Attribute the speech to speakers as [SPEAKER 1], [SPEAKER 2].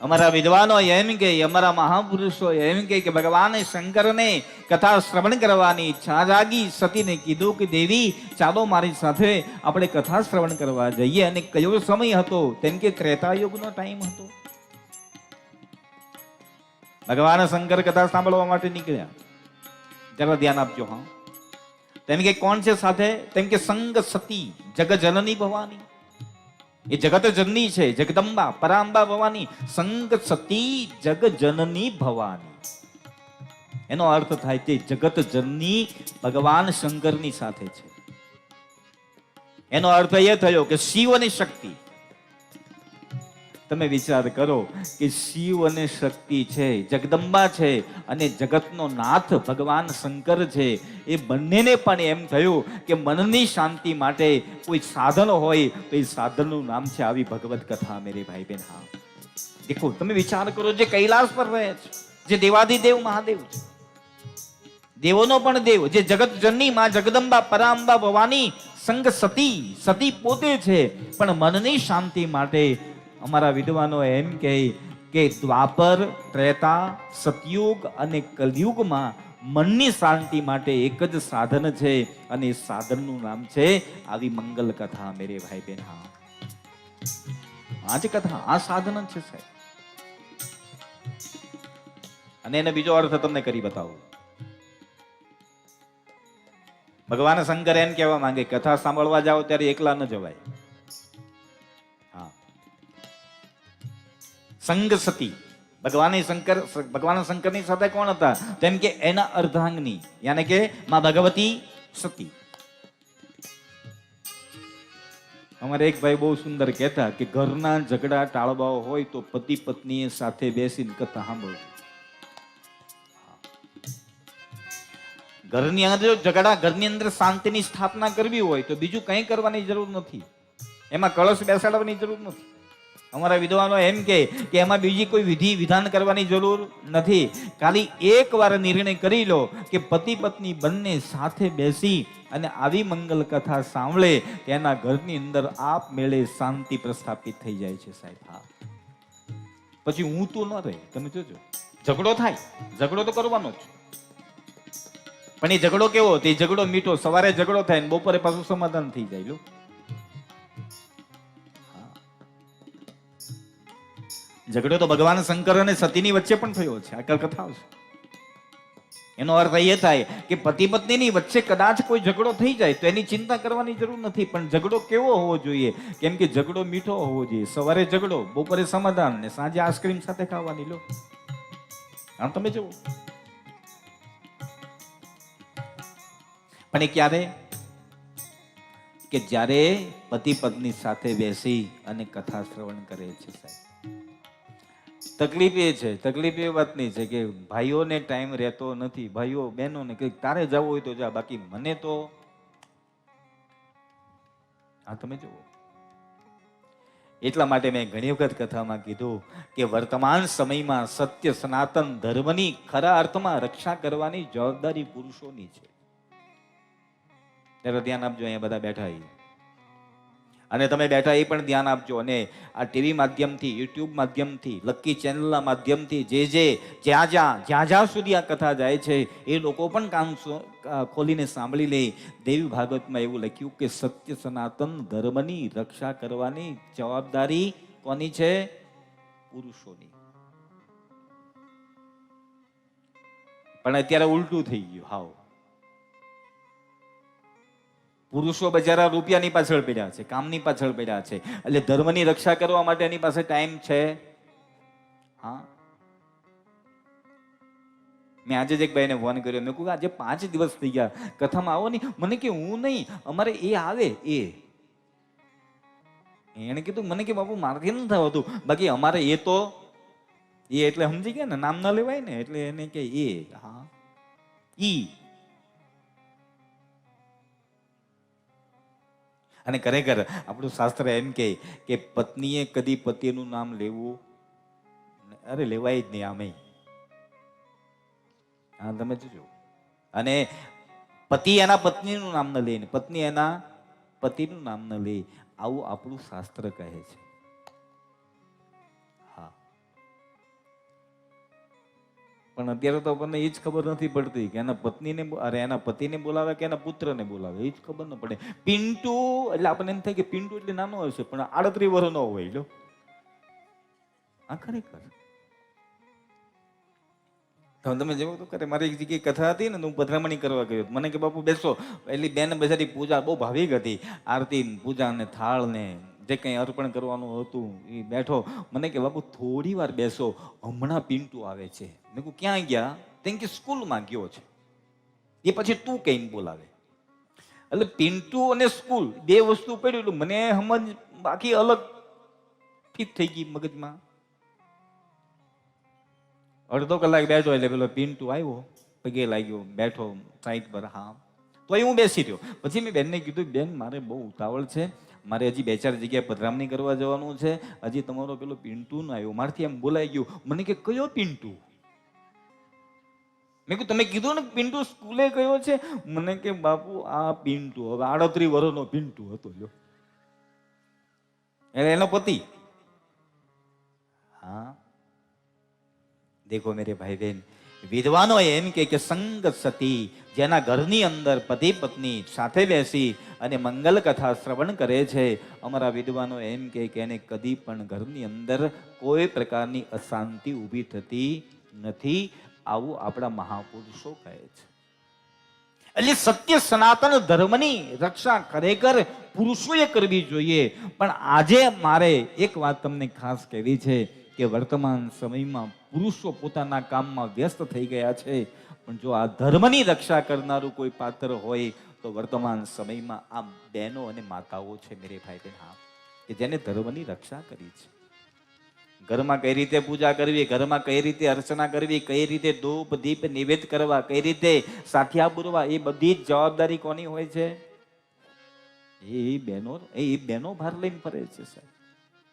[SPEAKER 1] અમારા વિદ્વાનો એમ કે, અમારા મહાપુરુષો એમ કે કે ભગવાન શંકરને કથા શ્રવણ કરવાની ઈચ્છા જાગી. સતીને કીધું કે, દેવી, ચાલો મારી સાથે આપણે કથા શ્રવણ કરવા જઈએ. અને કયો સમય હતો? તેમ કે ત્રેતાયુગનો ટાઈમ હતો. ભગવાન શંકર કથા સાંભળવા માટે નીકળ્યા. જરા ધ્યાન આપજો, હા. તેમ કે, કોણ છે સાથે? તેમ કે, સંગ સતી, જગજનની ભવાની. એ જગત જનની છે, જગદંબા, પરાંબા ભવાની, સંગ સતી જગજનની ભવાની. એનો અર્થ થાય છે જગત જનની ભગવાન શંકરની સાથે છે. એનો અર્થ એ થયો કે શિવ અને શક્તિ તમે વિચાર કરો કે શિવ અને શક્તિ છે, જગદંબા છે અને જગતનો નાથ ભગવાન શંકર છે. એ બંનેને પણ એમ થયું કે મનની શાંતિ માટે કોઈ સાધન હોય તો એ સાધનનું નામ છે આવી ભગવત કથા, મેરે ભાઈ બેન હા. દેખો, તમે વિચાર કરો જે કૈલાસ પર રહે છે, જે દેવાદિદેવ મહાદેવ છે. દેવોનો પણ દેવ, જે જગત જનની માં જગદંબા, પરાંબા, ભવાની સંગ સતી સતી પોતે છે. પણ મનની શાંતિ માટે અમારા વિદ્વાનો એમ કહે કે દ્વાપર, ત્રેતા, સતયુગ અને કલયુગમાં મનની શાંતિ માટે એક જ સાધન છે અને એ સાધનનું નામ છે આવી મંગલ કથા મેરે ભાઈ બેન હા. આ જ કથા, આ સાધન છે સાહેબ. અને એને બીજો અર્થ તમને કરી બતાવું. ભગવાન શંકર એમ કહેવા માંગે, કથા સાંભળવા જાઓ ત્યારે એકલા ન જવાય. સંગ સતી. ભગવાન શંકર, ભગવાન શંકરની સાથે કોણ હતા? તેમ કે એના અર્ધાંગની, યાને કે માં ભગવતી સતી. અમારે એક ભાઈ બહુ સુંદર કહેતા કે ઘરના ઝઘડા ટાળવા હોય તો પતિ પત્ની સાથે બેસીને કથા સાંભળો ઘરની અંદર જો ઝઘડા, ઘરની અંદર શાંતિની સ્થાપના કરવી હોય તો બીજું કંઈ કરવાની જરૂર નથી. એમાં કળશ બેસાડવાની જરૂર નથી. અમારા વિદ્વાનો એમ કે એમાં બીજી કોઈ વિધિ વિધાન કરવાની જરૂર નથી. ખાલી એક વાર નિર્ણય કરી લો કે પતિ પત્ની બંને સાથે બેસી અને આવી મંગલ કથા સાંભળે, તેના ઘરની અંદર આપ મેળે શાંતિ પ્રસ્થાપિત થઈ જાય છે સાહેબ. હા. પછી હું તો ન રહે, તમે જોજો. ઝઘડો થાય, ઝઘડો તો કરવાનો જ. પણ એ ઝઘડો કેવો, તે ઝઘડો મીઠો, સવારે ઝઘડો થાય ને બપોરે પાછું સમાધાન થઈ જાય, લો. ઝઘડો તો ભગવાન શંકર અને સતીની વચ્ચે પણ થયો છે. આ કથા છે એનો અર્થ એ થાય કે પતિ પત્નીની વચ્ચે કદાચ કોઈ ઝઘડો થઈ જાય તો એની ચિંતા કરવાની જરૂર નથી, પણ ઝઘડો કેવો હોવો જોઈએ? કેમ કે ઝઘડો મીઠો હોવો જોઈએ. સવારે ઝઘડો, બપોરે સમાધાન ને સાંજે આઈસ્ક્રીમ સાથે ખાવાની લો. આમ તમે જુઓ. પણ એ ક્યારે? કે જ્યારે પતિ પત્ની સાથે બેસી અને કથા શ્રવણ કરે છે સાહેબ. તકલીફ એ છે, તકલીફ એ વાતની છે કે ભાઈઓને ટાઈમ રહેતો નથી, ભાઈઓ, બહેનોને કંઈક તારે જવું હોય તો જા, બાકી મને તો હા, તમે જુઓ એટલા માટે મેં ઘણી વખત કથામાં કીધું કે વર્તમાન સમયમાં સત્ય, સનાતન ધર્મની ખરા અર્થમાં રક્ષા કરવાની જવાબદારી પુરુષોની છે ત્યારે ધ્યાન આપજો, અહીંયા બધા બેઠા. અને તમે બેઠા એ પણ ધ્યાન આપજો. અને આ ટીવી માધ્યમથી, યુટ્યુબ માધ્યમથી લક્કી ચેનલના માધ્યમથી જે જે, જ્યાં જ્યાં જ્યાં જ્યાં સુધી આ કથા જાય છે, એ લોકો પણ કામ ખોલીને સાંભળી લે. દેવી ભાગવતમાં એવું લખ્યું કે, સત્ય સનાતન ધર્મની રક્ષા કરવાની જવાબદારી કોની છે? પુરુષોની. પણ અત્યારે ઉલટું થઈ ગયું. હાવ. પુરુષો બજારા રૂપિયાની પાછળ પડ્યા છે, કામની પાછળ પડ્યા છે. એટલે ધર્મની રક્ષા કરવા માટે એની પાસે ટાઈમ છે. હા. મેં આજે જ એક ભાઈને ફોન કર્યો. મેં કહ્યું, આજે પાંચ દિવસ થઈ ગયા. કથામાં આવો નહીં. મને કે, હું નહીં. અમારે એ આવે, એ. એણે કીધું, મને કે, બાપુ, મારાથી નથી થવાતું બાકી અમારે એ તો, એ એટલે સમજી ગયા ને, નામ ના લેવાય ને, એટલે એને કે, એ, હા. ઈ. અને ખરેખર આપણું શાસ્ત્ર એમ કહે કે પત્નીએ કદી પતિનું નામ લેવું? અરે, લેવાય જ નહીં આમે હા, તમે જોજો. અને પતિ એના પત્નીનું નામ ન લે પત્ની એના પતિનું નામ ન લે. આવું આપણું શાસ્ત્ર કહે છે. પણ અત્યારે તો આપણને એ જ ખબર નથી પડતી કે એના પત્નીને અરે એના પતિને બોલાવે કે એના પુત્રને બોલાવે એ જ ખબર ન પડે. પિન્ટુ, એટલે આપણને એમ થાય કે પિન્ટુ એટલે નાનો હશે પણ આડત્રીસ વર્ષનો હોય લો આ ખરેખર. તમે જેવું તો કરે, મારી એક જગ્યાએ કથા હતી ને હું પધરામણી કરવા ગયો. મને કે, બાપુ બેસો. એટલી બેન બધાની પૂજા બહુ ભાવિક હતી. આરતી પૂજા ને થાળ ને જે કંઈ અર્પણ કરવાનું હતું, એ બેઠો. મને કે બાપુ થોડી વાર બેસો, હમણાં પિન્ટુ આવે છે. મેં કહું ક્યાં ગયા? તેમ કે સ્કૂલમાં ગયો છે. એ પછી તું કઈ બોલાવે. એટલે પિન્ટુ અને સ્કૂલ બે વસ્તુ પડ્યું એટલે મને સમજ બાકી અલગ ફિટ થઈ ગઈ મગજમાં. અડધો કલાક બેઠો એટલે પેલો પિન્ટુ આવ્યો, પગે લાગ્યો, બેઠો સાઈડ પર, હા. તો હું બેસી રહ્યો. પછી મેં બેનને કીધું, બેન, મારે બહુ ઉતાવળ છે. મારે હજી બે ચાર જગ્યાએ પધરામણી કરવા જવાનું છે. હજી તમારો પેલો પિન્ટુ ન આવ્યો. મારથી એમ બોલાઈ ગયું. મને કે, કયો પિન્ટુ? મેં કીધું, તમે કીધું ને પિન્ટુ સ્કૂલે ગયો છે? મને કે, બાપુ, આ પિન્ટુ. હવે આડત્રીસ વર્ષનો પિન્ટુ હતો જો એટલે એનો પતિ. હા. દેખો મેરે ભાઈ બહેન વિદ્વાનો એમ કે કે સંગ સતી, જેના ઘરની અંદર પતિ પત્ની સાથે બેસી અને મંગલ કથા શ્રવણ કરે છે. અમારા વિદ્વાનો એમ કે એને કદી પણ ઘરની અંદર કોઈ પ્રકારની અશાંતિ ઊભી થતી નથી. આવું આપણા મહાપુરુષો કહે છે. એટલે સત્ય સનાતન ધર્મની રક્ષા ખરેખર પુરુષોએ કરવી જોઈએ. પણ આજે મારે એક વાત તમને ખાસ કહેવી છે. કે વર્તમાન સમયમાં પુરુષો પોતાના કામમાં વ્યસ્ત થઈ ગયા છે. પણ જો આ ધર્મની રક્ષા કરનારું કોઈ પાત્ર હોય, તો વર્તમાન સમયમાં આ બહેનો અને માતાઓ છે મેરે ભાઈ બહેન હા, કે જેને ધર્મની રક્ષા કરી છે. ઘરમાં કઈ રીતે પૂજા કરવી, ઘરમાં કઈ રીતે અર્ચના કરવી, કઈ રીતે ધૂપ, દીપ નિવેદ કરવા, કઈ રીતે સાથિયા પૂરવા, એ બધી જ જવાબદારી કોની હોય છે? એ બહેનો એ બહેનો ભાર લઈને ફરે છે, સાહેબ.